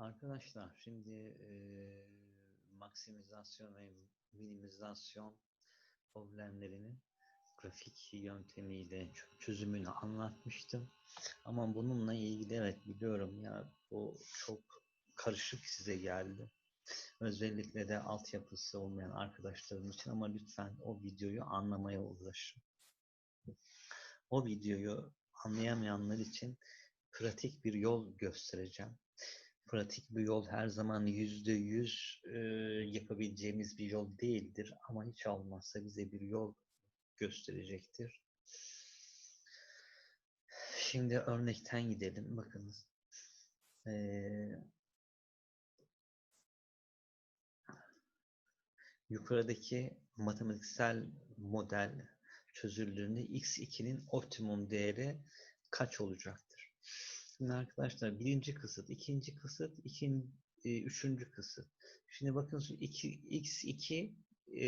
Arkadaşlar şimdi e, maksimizasyon ve minimizasyon problemlerinin grafik yöntemiyle çö- çözümünü anlatmıştım. Ama bununla ilgili evet biliyorum ya bu çok karışık size geldi. Özellikle de altyapısı olmayan arkadaşlarım için ama lütfen o videoyu anlamaya uğraşın. O videoyu anlayamayanlar için pratik bir yol göstereceğim pratik bir yol her zaman yüzde yüz e, yapabileceğimiz bir yol değildir ama hiç olmazsa bize bir yol gösterecektir. Şimdi örnekten gidelim. Bakınız. Ee, yukarıdaki matematiksel model çözüldüğünde x2'nin optimum değeri kaç olacaktır? Şimdi arkadaşlar birinci kısıt, ikinci kısıt, ikinci, e, üçüncü kısıt. Şimdi bakın şu iki, x2 e,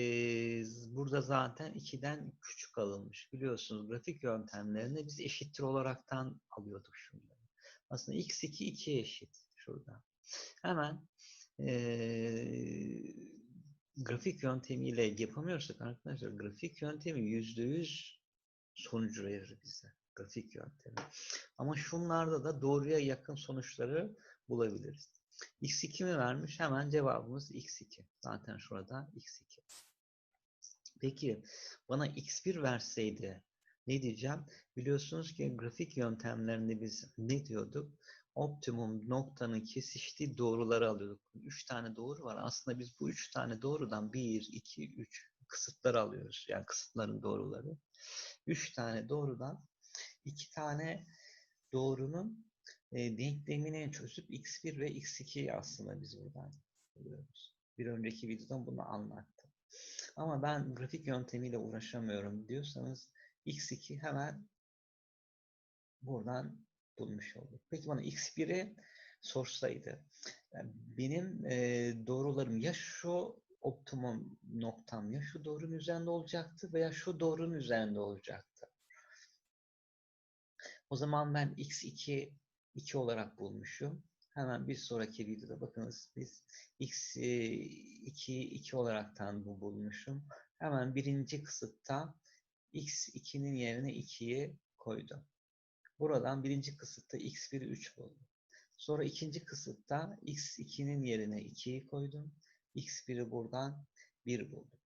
burada zaten 2'den küçük alınmış. Biliyorsunuz grafik yöntemlerini biz eşittir olaraktan alıyorduk şunları. Aslında x2 2'ye eşit şurada. Hemen e, grafik yöntemiyle yapamıyorsak arkadaşlar grafik yöntemi yüzde yüz sonucu verir bize grafik yöntemi. Ama şunlarda da doğruya yakın sonuçları bulabiliriz. x2 mi vermiş? Hemen cevabımız x2. Zaten şurada x2. Peki bana x1 verseydi ne diyeceğim? Biliyorsunuz ki grafik yöntemlerinde biz ne diyorduk? Optimum noktanın kesiştiği doğruları alıyorduk. Üç tane doğru var. Aslında biz bu üç tane doğrudan bir, iki, üç kısıtlar alıyoruz. Yani kısıtların doğruları. Üç tane doğrudan iki tane doğrunun e, denklemini çözüp x1 ve x2'yi aslında biz buradan buluyoruz. Bir önceki videoda bunu anlattım. Ama ben grafik yöntemiyle uğraşamıyorum diyorsanız x2 hemen buradan bulmuş olduk. Peki bana x1'i sorsaydı yani benim e, doğrularım ya şu optimum noktam ya şu doğrunun üzerinde olacaktı veya şu doğrunun üzerinde olacaktı. O zaman ben x2 2 olarak bulmuşum. Hemen bir sonraki videoda bakınız biz x2 2 olaraktan bu bulmuşum. Hemen birinci kısıtta x2'nin yerine 2'yi koydum. Buradan birinci kısıtta x1'i 3 buldum. Sonra ikinci kısıtta x2'nin yerine 2'yi koydum. x1'i buradan 1 buldum.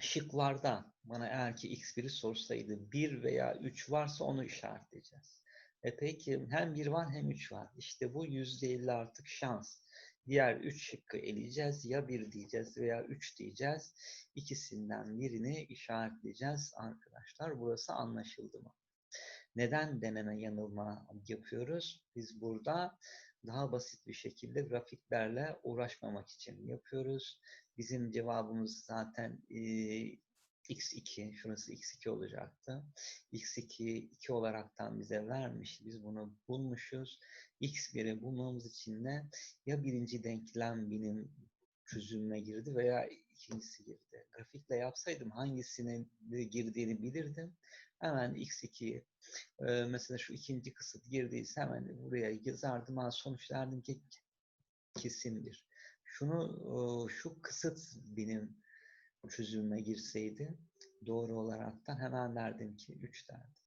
Şıklarda bana eğer ki x1'i sorsaydı 1 veya 3 varsa onu işaretleyeceğiz. E peki hem 1 var hem 3 var. İşte bu %50 artık şans. Diğer 3 şıkkı eleyeceğiz. Ya 1 diyeceğiz veya 3 diyeceğiz. İkisinden birini işaretleyeceğiz arkadaşlar. Burası anlaşıldı mı? Neden deneme yanılma yapıyoruz? Biz burada daha basit bir şekilde grafiklerle uğraşmamak için yapıyoruz. Bizim cevabımız zaten e, x2, şurası x2 olacaktı. x2 2 olaraktan bize vermiş. Biz bunu bulmuşuz. x1'i bulmamız için de ya birinci denklem benim çözümüme girdi veya ikincisi girdi. Grafikle yapsaydım hangisine girdiğini bilirdim. Hemen x2'yi e, mesela şu ikinci kısıt girdiyse hemen buraya yazardım. Ha, sonuç derdim ki kesindir. Şunu şu kısıt benim çözümüme girseydi doğru olaraktan hemen derdim ki 3 derdim.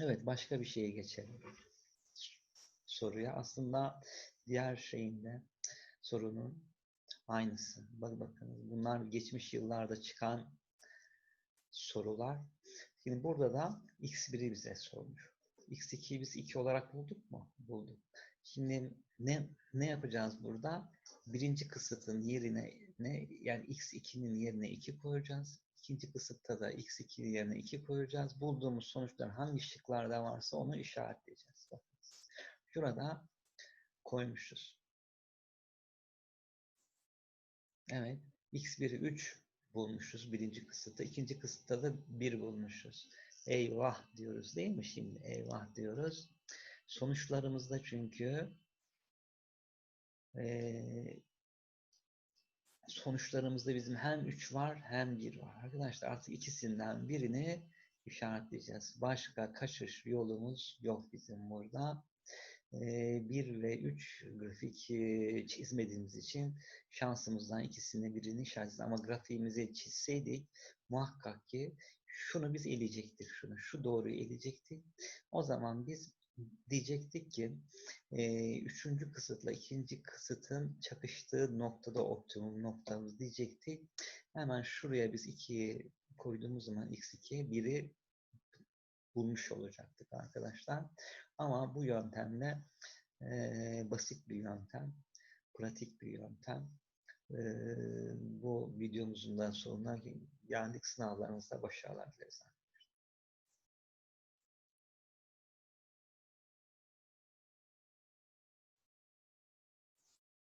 Evet başka bir şeye geçelim. Soruya aslında diğer şeyinde sorunun aynısı. Bak bakın bunlar geçmiş yıllarda çıkan sorular. Şimdi burada da x1'i bize sormuş. x2'yi biz 2 olarak bulduk mu? Bulduk. Şimdi ne ne yapacağız burada? Birinci kısıtın yerine ne yani x2'nin yerine 2 koyacağız. İkinci kısıtta da x2'nin yerine 2 koyacağız. Bulduğumuz sonuçlar hangi şıklarda varsa onu işaretleyeceğiz. Bakın. Şurada koymuşuz. Evet. x1'i 3 bulmuşuz birinci kısıtta. ikinci kısıtta da 1 bulmuşuz. Eyvah diyoruz değil mi şimdi? Eyvah diyoruz. Sonuçlarımızda çünkü e, sonuçlarımızda bizim hem 3 var hem 1 var. Arkadaşlar artık ikisinden birini işaretleyeceğiz. Başka kaçış yolumuz yok bizim burada. 1 ve 3 grafik çizmediğimiz için şansımızdan ikisini birini işaretleriz. Ama grafiğimizi çizseydik muhakkak ki şunu biz eleyecektik. Şunu, şu doğruyu eleyecektik. O zaman biz diyecektik ki e, üçüncü kısıtla ikinci kısıtın çakıştığı noktada optimum noktamız diyecektik. Hemen şuraya biz 2'yi koyduğumuz zaman x2 biri bulmuş olacaktık arkadaşlar. Ama bu yöntemle e, basit bir yöntem, pratik bir yöntem. E, bu videomuzun da sonuna geldik. Sınavlarınızda başarılar dileriz.